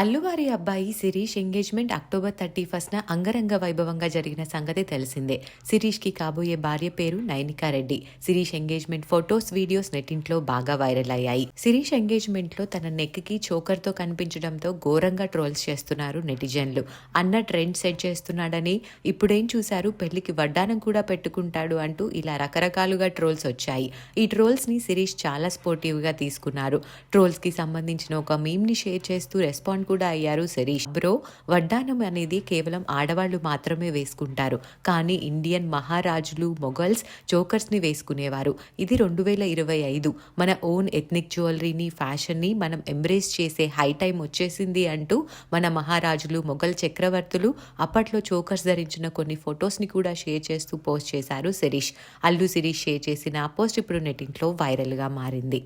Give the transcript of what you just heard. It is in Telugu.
అల్లువారి అబ్బాయి శిరీష్ ఎంగేజ్మెంట్ అక్టోబర్ థర్టీ ఫస్ట్న అంగరంగ వైభవంగా జరిగిన సంగతి తెలిసిందే. శిరీష్కి కాబోయే భార్య పేరు Nayanika Reddy. Sirish engagement photos videos నెట్టింట్లో బాగా వైరల్ అయ్యాయి. శిరీష్ ఎంగేజ్మెంట్లో తన నెక్కి చోకర్తో కనిపించడంతో ఘోరంగా ట్రోల్స్ చేస్తున్నారు నెటిజన్లు. అన్న ట్రెండ్ సెట్ చేస్తున్నాడని ఇప్పుడేం చూశారు? పెళ్ళికి వడ్డానం కూడా పెట్టుకుంటాడు అంటూ ఇలా రకరకాలుగా ట్రోల్స్ వచ్చాయి. ఈ ట్రోల్స్ని శిరీష్ చాలా స్పోర్టివ్గా తీసుకున్నారు. ట్రోల్స్కి సంబంధించిన ఒక మీమ్ని షేర్ చేస్తూ రెస్పాండ్ కూడా అయ్యారు శరీష్. బ్రో వడ్డానం అనేది కేవలం ఆడవాళ్ళు మాత్రమే వేసుకుంటారు. కానీ ఇండియన్ మహారాజులు మొఘల్స్ చోకర్స్ని వేసుకునేవారు. ఇది రెండు వేల ఇరవై ఐదు. మన ఓన్ ఎథ్నిక్ జ్యువెలరీని ఫ్యాషన్ని మనం ఎంబ్రేస్ చేసే హై టైం వచ్చేసింది అంటూ మన మహారాజులు మొఘల్ చక్రవర్తులు అప్పట్లో చోకర్స్ ధరించిన కొన్ని ఫొటోస్ని కూడా షేర్ చేస్తూ పోస్ట్ చేశారు శిరీష్. అల్లు శిరీష్ షేర్ చేసిన ఆ పోస్ట్ ఇప్పుడు నెట్టింట్లో వైరల్గా మారింది.